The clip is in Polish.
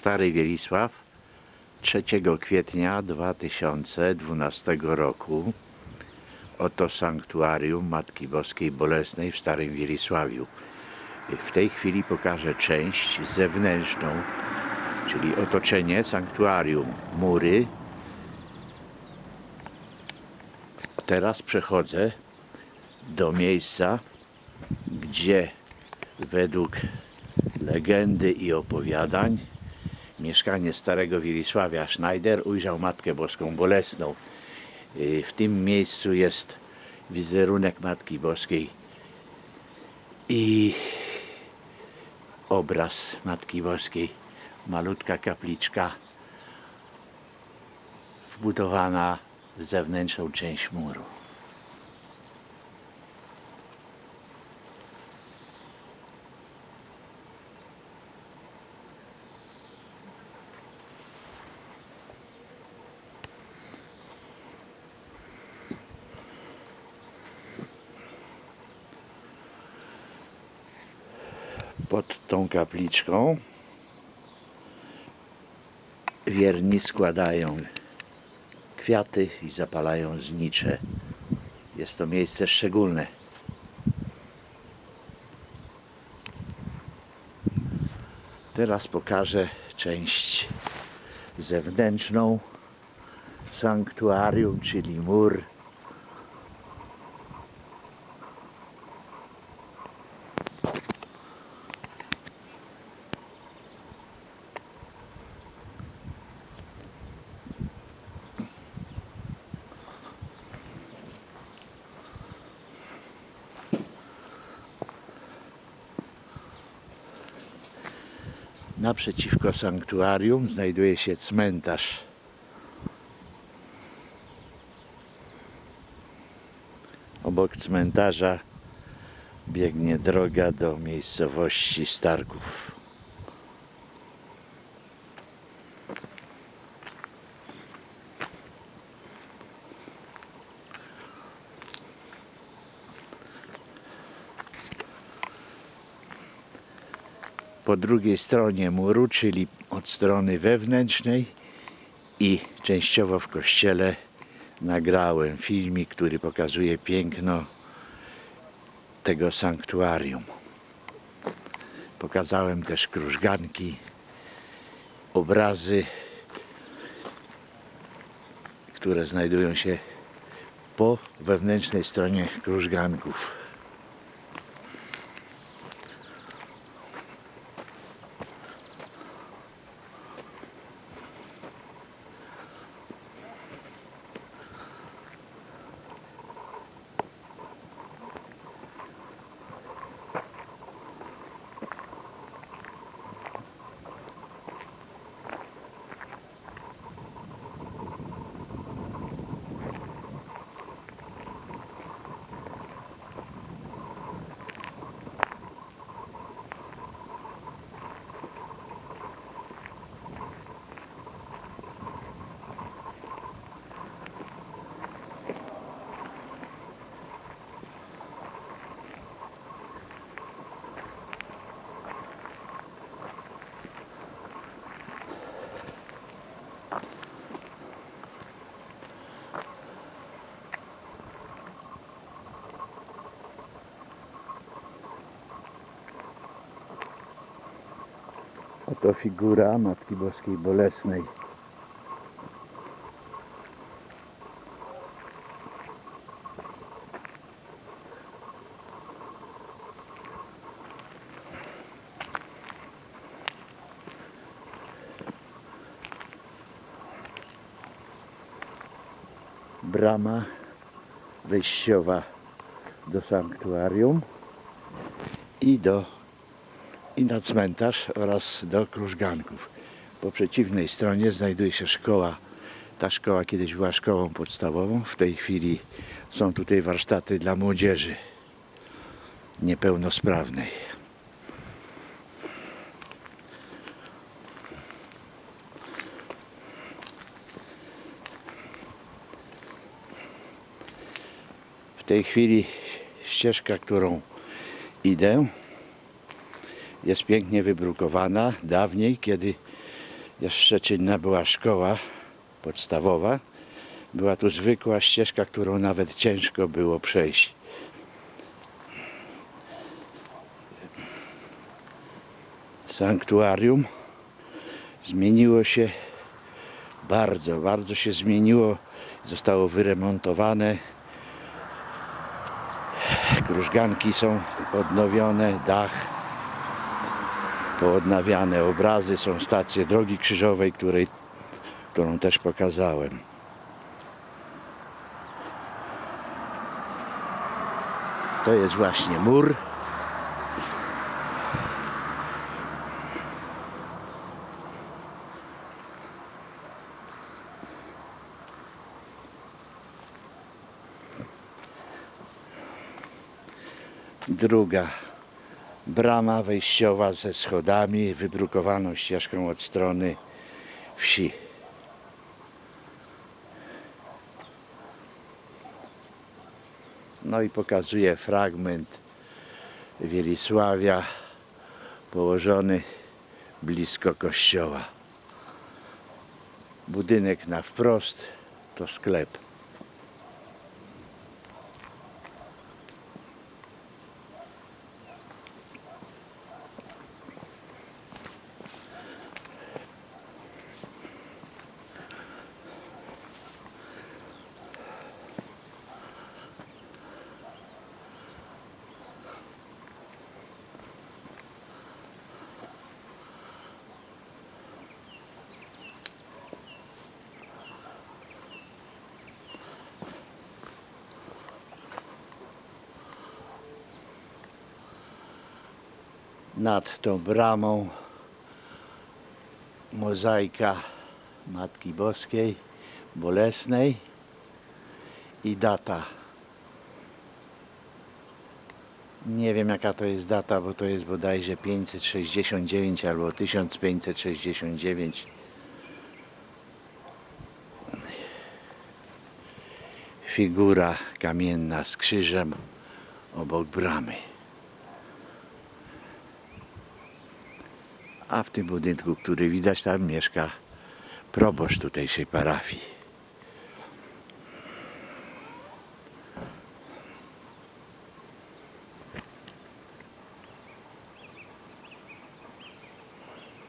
Stary Wielisław 3 kwietnia 2012 roku. Oto sanktuarium Matki Boskiej Bolesnej w Starym Wielisławiu. W tej chwili pokażę część zewnętrzną, czyli otoczenie sanktuarium, mury. Teraz przechodzę do miejsca, gdzie według legendy i opowiadań mieszkanie starego Wielisławia Schneider ujrzał Matkę Boską Bolesną. Y, W tym miejscu jest wizerunek Matki Boskiej i obraz Matki Boskiej. Malutka kapliczka wbudowana w zewnętrzną część muru. Pod tą kapliczką wierni składają kwiaty i zapalają znicze. Jest to miejsce szczególne. Teraz pokażę część zewnętrzną sanktuarium, czyli mur. Naprzeciwko sanktuarium znajduje się cmentarz. Obok cmentarza biegnie droga do miejscowości Starków. Po drugiej stronie muru, czyli od strony wewnętrznej i częściowo w kościele nagrałem filmik, który pokazuje piękno tego sanktuarium. Pokazałem też krużganki, obrazy, które znajdują się po wewnętrznej stronie krużganków. Oto figura Matki Boskiej Bolesnej. Brama wejściowa do sanktuarium i do i na cmentarz oraz do krużganków. Po przeciwnej stronie znajduje się szkoła. Ta szkoła kiedyś była szkołą podstawową. W tej chwili są tutaj warsztaty dla młodzieży niepełnosprawnej. W tej chwili ścieżka, którą idę, jest pięknie wybrukowana. Dawniej, kiedy Jeszcze czynna była szkoła podstawowa. Była tu zwykła ścieżka, którą nawet ciężko było przejść. Sanktuarium zmieniło się bardzo, bardzo się zmieniło. Zostało wyremontowane. Krużganki są odnowione, dach poodnawiane, obrazy, są stacje drogi krzyżowej, której, którą też pokazałem. To jest właśnie mur. Druga brama wejściowa ze schodami, wybrukowaną ścieżką od strony wsi. No i pokazuje fragment Wielisławia położony blisko kościoła. Budynek na wprost to sklep. Nad tą bramą mozaika Matki Boskiej Bolesnej i data. Nie wiem jaka to jest data, bo to jest bodajże 569 albo 1569. Figura kamienna z krzyżem obok bramy. A w tym budynku, który widać, tam mieszka proboszcz tutejszej parafii.